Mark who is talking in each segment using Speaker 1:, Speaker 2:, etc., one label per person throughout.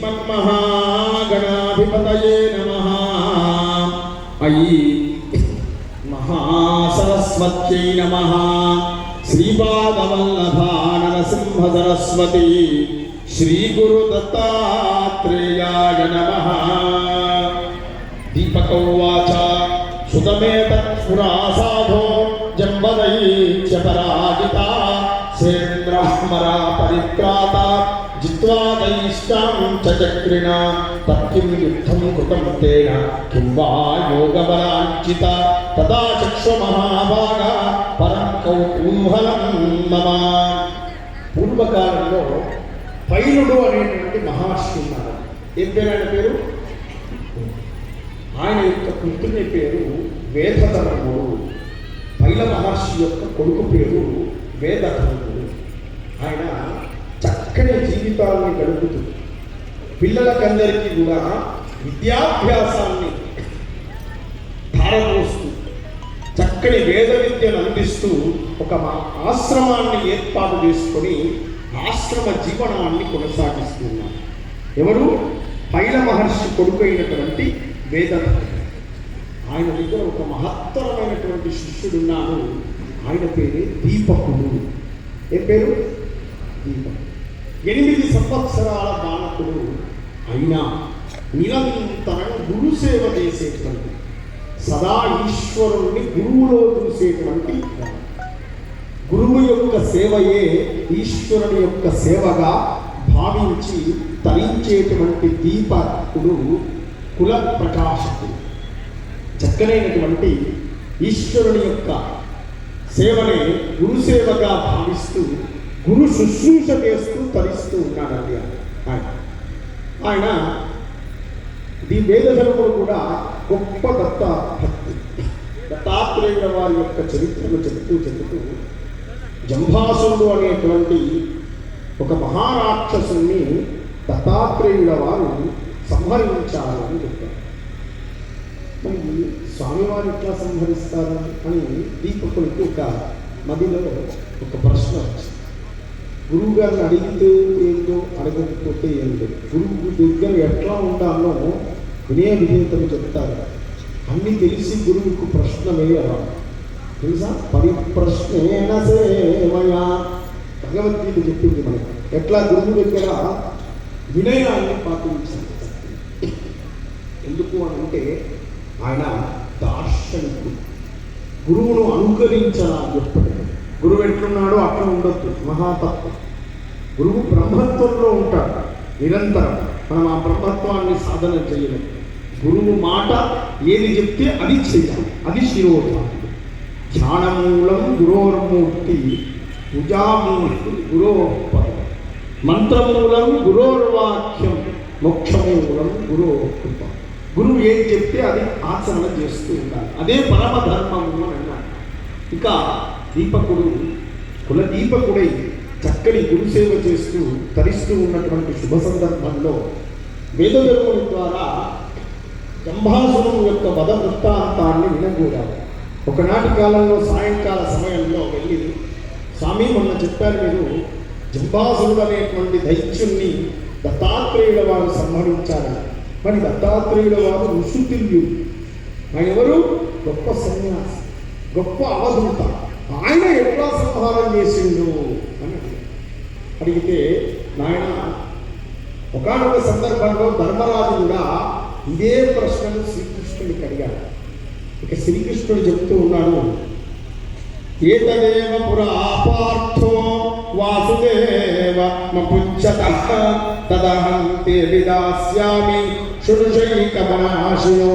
Speaker 1: శ్రీమన్మహాగణాధిపతయే నమ అయి మహాసరస్వత్యై నమ శ్రీపాదవల్లభా నరసింహ సరస్వతి శ్రీ గురు దత్తాత్రేయాయ నమ దీపకౌవాచ సుతమేతత్పురా సాధో జంబదైత్య సేంద్రహ్మరా పరిత్రాత జిత్వా దయిష్టాం చక్రిణ తత్కిం యుద్ధం కృతం తేన. కిం వా యోగబలాంచిత తదా చక్షు మహాభాగ. పరం కౌతూహలం మమ. పూర్వకాలంలో పైనుడు అనేటువంటి మహర్షి ఉన్నారు ఏం పేరు ఆయన పేరు? ఆయన యొక్క పుత్రుని పేరు వేదధర్ముడు. పైల మహర్షి యొక్క కొడుకు పేరు వేద ఆయన చక్కని జీవితాన్ని గడుపుతూ పిల్లలకందరికీ కూడా విద్యాభ్యాసాన్ని ధారపోస్తూ చక్కని వేద విద్యను అందిస్తూ ఒక ఆశ్రమాన్ని ఏర్పాటు చేసుకొని ఆశ్రమ జీవనాన్ని కొనసాగిస్తున్నారు. ఎవరు? పైల మహర్షి కొడుకు అయినటువంటి వేదధర్ముడు ఆయన దగ్గర ఒక మహత్తరమైనటువంటి శిష్యుడున్నాడు. ఆయన పేరే దీపకుడు ఏ పేరు? దీపకుడు ఎనిమిది సంవత్సరాల బాలకుడు అయినా నిరంతరం గురు సేవ చేసేటువంటి సదా ఈశ్వరుణ్ణి గురువులో చూసేటువంటి గురువు యొక్క సేవయే ఈశ్వరుని యొక్క సేవగా భావించి తరించేటువంటి దీపకుడు కుల ప్రకాశకుడు. చక్కనైనటువంటి ఈశ్వరుని యొక్క సేవని గురుసేవగా భావిస్తూ గురు శుశ్రూష చేస్తూ తరిస్తూ ఉన్నాడండి ఆయన. ఆయన. ఈ వేదధర్ముడు కూడా గొప్ప దత్త భక్తి. దత్తాత్రేయుల వారి యొక్క చరిత్రను చెబుతూ చెబుతూ జంభాసుడు అనేటువంటి ఒక మహారాక్షసుని దత్తాత్రేయుల వారు సంహరించాలని చెప్పారు. మరి స్వామివారు ఎట్లా సంహరిస్తారు అని దీపకుడికి ఒక మదిలో ఒక ప్రశ్న వచ్చింది. గురువు గారిని అడిగితే ఏంటో అడగకపోతే ఏంటో గురువు దగ్గర ఎట్లా ఉండాలో వినయ విధేయతలు చెప్తారు. అన్నీ తెలిసి గురువుకు ప్రశ్న వేయరా తెలుసా? పరిప్రశ్నేన సేవయా. భగవద్గీత చెప్పింది మనకి. ఎట్లా గురువు దగ్గర వినయాన్ని పాటించాలి? ఎందుకు అని అంటే ఆయన దార్శనికుడు. గురువును అనుకరించాలని ఎప్పటికీ గురువు ఎట్లున్నాడో అక్కడ ఉండొద్దు. మహాతత్వం. గురువు బ్రహ్మత్వంలో ఉంటాడు. నిరంతరం మనం ఆ బ్రహ్మత్వాన్ని సాధన చేయలేం. గురువు మాట ఏది చెప్తే అది చేయాలి. అది శిరోధానం ధ్యానమూలం గురోర్మూర్తి. పూజామూర్తి గురోపదం. మంత్రమూలం గురోర్వాక్యం. మోక్షమూలం గురో కృప గురువు ఏం చెప్తే అది ఆచరణ చేస్తూ ఉండాలి. అదే పరమ ధర్మము అని అన్నాడు. ఇంకా దీపకుడు కుల దీపకుడై చక్కని గురుసేవ చేస్తూ తరిస్తూ ఉన్నటువంటి శుభ సందర్భంలో వేదధర్ముని ద్వారా జంభాసురుడు యొక్క వద వృత్తాంతాన్ని వినకూడాలి. ఒకనాటి కాలంలో సాయంకాల సమయంలో వెళ్ళి స్వామి మొన్న చెప్పారు మీరు జంభాసురుడు అనేటువంటి దైత్యుణ్ణి దత్తాత్రేయుల వారు సంహరించారని మరి దత్తాత్రేయుల వారు ఋషుతుల్యుడు ఆయన ఎవరు గొప్ప సన్యాసి గొప్ప అవధూత ఆయన ఎట్లా సంహారం చేసిండు అని అడిగితే నాయన ఒకనొక సందర్భంలో ధర్మరాజు కూడా ఇదే ప్రశ్నను శ్రీకృష్ణుడికి అడిగాడు. ఇక శ్రీకృష్ణుడు చెప్తూ ఉన్నాడు. ఏతదేవ పురా పార్థో వాసుదేవ మపుచ్చత తదహం తే విదాస్యామి శురుషైకమనాశినో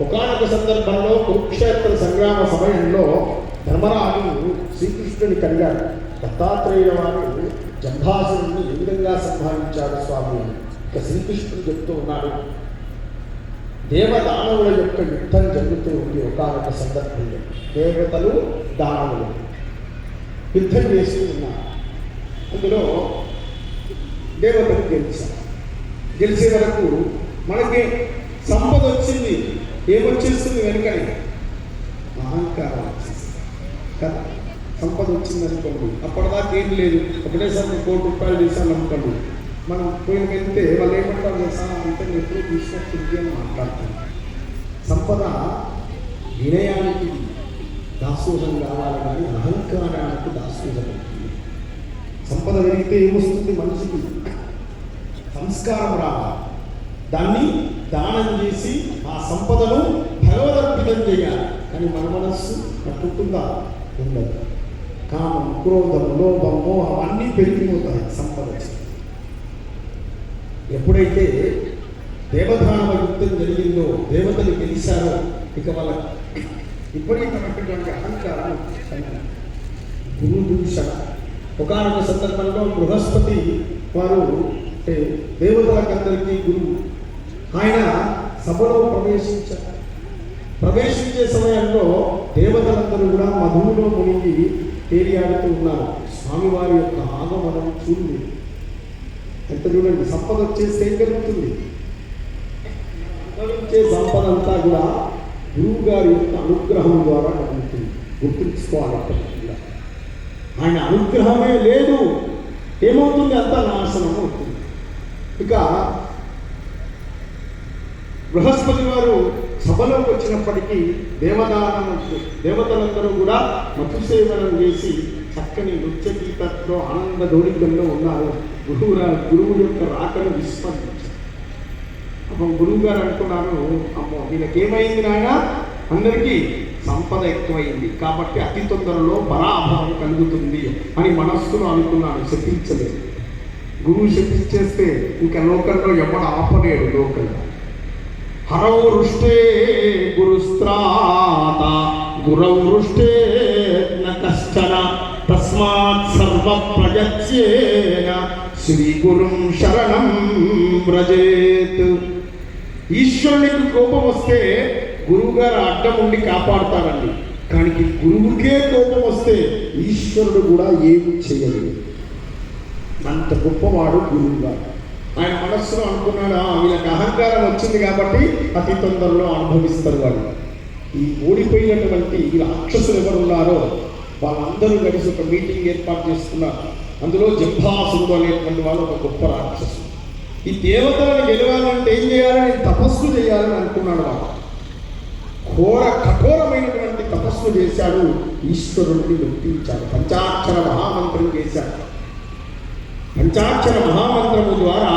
Speaker 1: ఒకనొక సందర్భంలో కురుక్షేత్ర సంగ్రామ సమయంలో ధర్మరాజు శ్రీకృష్ణుని కలిగాడు దత్తాత్రేయుల వారు జంభాసురుణ్ణి ఏ విధంగా సంహరించాడు స్వామి? ఇక శ్రీకృష్ణుడు చెప్తూ ఉన్నాడు దేవదానవుల యొక్క యుద్ధం జరుగుతూ ఉంది ఒకనొక సందర్భంలో. దేవతలు దానవులు. యుద్ధం చేస్తూ ఉన్నారు. అందులో దేవతలు గెలిచారు. గెలిచే వరకు మనకి సంపద వచ్చింది. ఏమొచ్చేస్తుంది వెనుకని? అహంకారం వచ్చేస్తుంది. కదా? సంపద వచ్చింది అనుకోండి. అప్పటిదాకా ఏం లేదు. ఒకటేసారి కోటి రూపాయలు తీసాను అనుకోండి. మనం పోయిన వెళ్తే వాళ్ళు ఏమంటారు తెలుసా? అంటే నేను ఎప్పుడు తీసుకొస్తుంది అని మాట్లాడతాను సంపద వినయానికి దాసోహం కావాలి కానీ అహంకారానికి దాసోహం అవుతుంది. సంపద పెరిగితే ఏమొస్తుంది? మనిషికి సంస్కారం రావాలి. దాన్ని దానం చేసి ఆ సంపదను భగవదర్పితం చేయాలి. కానీ మన మనస్సు పట్టుకుందా ఉండదు. కామం క్రోధం లోభం మోహం అన్నీ పెరిగిపోతాయి సంపద ఎప్పుడైతే దేవదానవ యుద్ధం జరిగిందో దేవతలు గెలిచారో ఇక వాళ్ళ విపరీతమైనటువంటి అహంకారం గురు దూషణ ఒకనొక సందర్భంలో బృహస్పతి వారు అంటే దేవతలకందరికీ గురువు. ఆయన సభలో ప్రవేశించారు. ప్రవేశించే సమయంలో దేవతలందరూ కూడా మధువులో మునిగి తేలియాడుతూ ఉన్నారు. స్వామివారి యొక్క ఆగమనం చూడండి. ఎంత చూడండి? సంపద వచ్చేస్తే ఏం జరుగుతుంది? అనుభవించే సంపద అంతా కూడా గురువు గారి యొక్క అనుగ్రహం ద్వారా కలుగుతుంది గుర్తుంచుకోవాలి ఆయన అనుగ్రహమే లేదు. ఏమవుతుంది? అంతా నాశనం అవుతుంది ఇక బృహస్పతి వారు సభలోకి వచ్చినప్పటికీ దేవదానం దేవతలందరూ కూడా మధుసేవనం చేసి చక్కని నృత్య గీతతో ఆనంద దౌడికంలో ఉన్నారు. గురువు గురువు యొక్క రాకను విస్మరించారు. అప్పుడు గురువు గారు అనుకున్నాను అమ్మో వీళ్ళకేమైంది నాయన? అందరికీ సంపద ఎక్కువైంది. కాబట్టి అతి తొందరలో పరాభవం కలుగుతుంది అని మనస్సులో అనుకున్నాను శపించలేదు. గురువు శపించేస్తే ఇంకా లోకంలో ఎవడు ఆపలేడు లోకంలో హరౌ వృష్టే గురుస్త్రాత గురౌ వృష్టే న కష్టన తస్మాత్ సర్వ ప్రయత్యేన శ్రీ గురుం శరణం వ్రజేత్. ఈశ్వరునికి కోపం వస్తే గురువు గారు అడ్డం ఉండి కాపాడతారండి. కానీ గురువుకే కోపం వస్తే ఈశ్వరుడు కూడా ఏమి చేయలేదు అంత గొప్పవాడు గురువు ఆయన మనస్సులో అనుకున్నాడు "ఆ, వీళ్ళకి అహంకారం వచ్చింది కాబట్టి అతి తొందరలో అనుభవిస్తారు వాళ్ళు. ఈ ఓడిపోయినటువంటి ఈ రాక్షసులు ఎవరు ఉన్నారో వాళ్ళందరూ కలిసి ఒక మీటింగ్ ఏర్పాటు చేసుకున్నారు. అందులో జంభాసురుడు అనేటువంటి వాళ్ళు ఒక గొప్ప రాక్షసుడు. ఈ దేవతలను గెలవాలంటే ఏం చేయాలని తపస్సు చేయాలని అనుకున్నాడు వాడు. ఘోర కఠోరమైనటువంటి తపస్సు చేశాడు ఈశ్వరుడిని మెప్పించాడు. పంచాక్షర మహామంత్రం చేశాడు. పంచాక్షర మహామంత్రము ద్వారా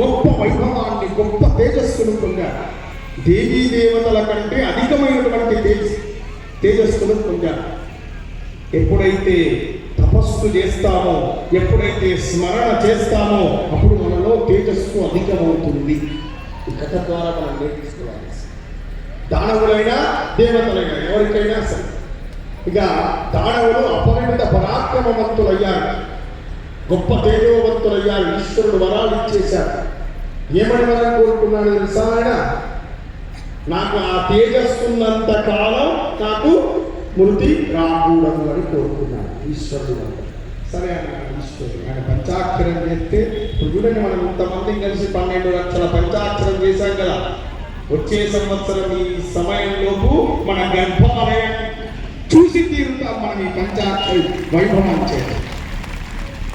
Speaker 1: గొప్ప వైభవాన్ని గొప్ప తేజస్సును పొందారు. దేవీ దేవతల కంటే అధికమైనటువంటి తేజ తేజస్సును పొందారు. ఎప్పుడైతే తపస్సు చేస్తామో ఎప్పుడైతే స్మరణ చేస్తామో అప్పుడు మనలో తేజస్సు అధికమవుతుంది. ఈ కథ ద్వారా మనం నేర్చుకోవాలి. దానవులైనా దేవతలైనా ఎవరికైనా సరే. ఇక దానవులు అపరిమిత పరాక్రమవంతులయ్యారు. గొప్ప తేజోవంతులయ్యారు ఈశ్వరుడు వరాలు ఇచ్చేశాడు ఏమని వరం కోరుకున్నాడు తెలుసా ఆయన నాకు ఆ తేజస్సున్నంత కాలం నాకు మృతి రాకూడదు అని కోరుకున్నాడు ఈశ్వరుడు సరే అన్నాడు ఈశ్వరుడు ఆయన పంచాక్షరం చేస్తే ఇప్పుడు చూడండి మనం ఇంతమంది కలిసి పన్నెండు లక్షల పంచాక్షరం చేశాం కదా. వచ్చే సంవత్సరం ఈ సమయంలోపు మన గర్భాలయం చూసి తీరుతాం మనం ఈ పంచాక్షరి వైభవం చేయాలి.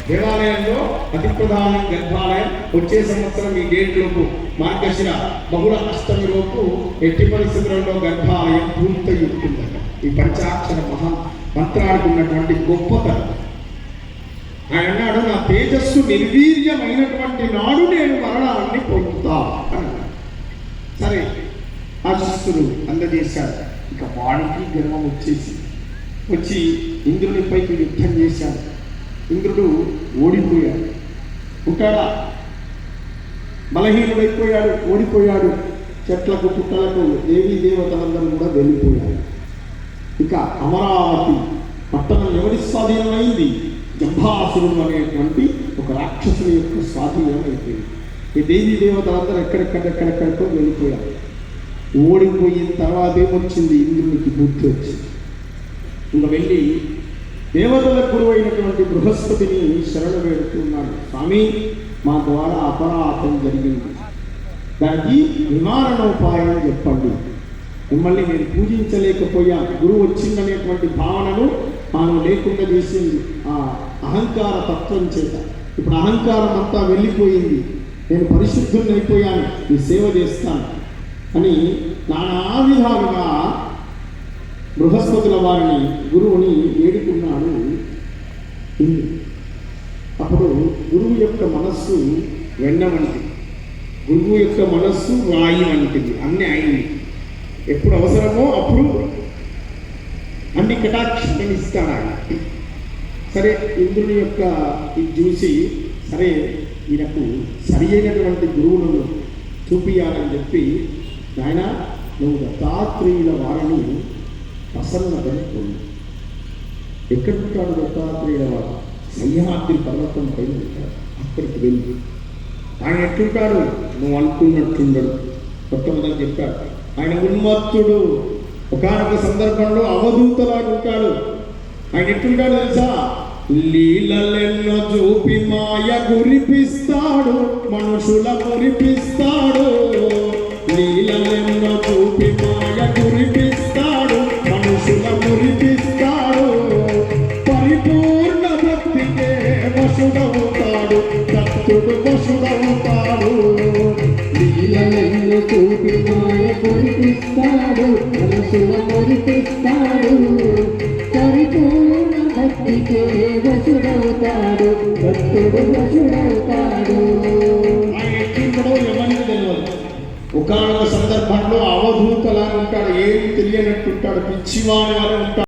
Speaker 1: దేవాలయంలో అతి ప్రధాన గర్భాలయం వచ్చే సంవత్సరం ఈ డేట్ లోపు మార్గశిర బహుళ అష్టమి లోపు ఎట్టి పరిస్థితులలో గర్భాలయం పూర్తయి ఉంటుందట ఈ పంచాక్షర మహా మంత్రానికి ఉన్నటువంటి గొప్పతనం. ఆయన అన్నాడు నా తేజస్సు నిర్వీర్యమైనటువంటి నాడు నేను మరణాన్ని పొందుతా అన్నాడు. సరే ఆ శిస్తుడు అందజేశారు. ఇక వాడికి గర్వం వచ్చేసి వచ్చి ఇంద్రునిపైకి యుద్ధం చేశారు ఇంద్రుడు ఓడిపోయాడు. ఉంటాడా బలహీనుడైపోయాడు ఓడిపోయాడు. చెట్లకు పుట్టలకు దేవీ దేవతలందరూ కూడా వెళ్ళిపోయారు. ఇక అమరావతి పట్టణం ఎవరి స్వాధీనమైంది? జంభాసురుడు అనేటువంటి ఒక రాక్షసుని యొక్క స్వాధీనం అయిపోయింది ఈ దేవీ దేవతలందరూ ఎక్కడెక్కడెక్కడెక్కడికో వెళ్ళిపోయారు. ఓడిపోయిన తర్వాత ఏమొచ్చింది ఇంద్రునికి బుద్ధి వచ్చింది. ఇంకా వెళ్ళి దేవతల గురువైనటువంటి బృహస్పతిని శరణు వేడుతున్నాడు. స్వామి మా ద్వారా అపరాధం జరిగింది. దానికి నివారణోపాయం చెప్పండి. మిమ్మల్ని నేను పూజించలేకపోయా. గురువు వచ్చిందనేటువంటి భావనను తాను లేకుండా చేసింది. ఆ అహంకార తత్వం చేత. ఇప్పుడు అహంకారం అంతా వెళ్ళిపోయింది. నేను పరిశుద్ధుని అయిపోయాను ఈ సేవ చేస్తాను. అని నానా విధాలుగా బృహస్పతుల వారిని గురువుని వేడుకున్నాడు. ఇంద్రుడు అప్పుడు గురువు యొక్క మనస్సు వెన్న వంటిది. గురువు యొక్క మనస్సు రాయి వంటిది. అన్ని అయింది. ఎప్పుడు అవసరమో అప్పుడు అన్ని కటాక్షం ఇస్తాడు ఆయన సరే ఇంద్రుని యొక్క ఇది చూసి సరే ఈయనకు సరి అయినటువంటి గురువులను చూపియాలని చెప్పి నాయన నువ్వు దత్తాత్రేయుల వారిని ప్రసన్నతని పొందు ఎక్కడ ఉంటాడు దత్తాత్రేయ వాడు సహ్యాద్రి పర్వతం పైన ఉంటాడు అక్కడికి వెళ్ళి ఆయన ఎట్లుంటాడు? నువ్వు అనుకున్నట్టుండడు మొట్టమొదటి చెప్పాడు. ఆయన ఉన్మత్తుడు. ఒకనొక సందర్భంలో అవధూతలాగా ఉంటాడు. ఆయన ఎట్లుంటాడు తెలుసా? లీలలెన్నో చూపి మాయ గురిపిస్తాడు మనుషుల మురిపిస్తాడు లీలలెన్నో
Speaker 2: లీలలను చూపి మాయ కురిపిస్తాడు మనసుల మురిపిస్తాడు పరిపూర్ణ భక్తికే వసుడవుతాడు భక్తుడు వసుడవుతాడు
Speaker 1: ఒకనొక సందర్భంలో అవధూతలా ఉంటాడు ఏం తెలియనట్టుంటాడు పిచ్చివాని వల్ల ఉంటాడు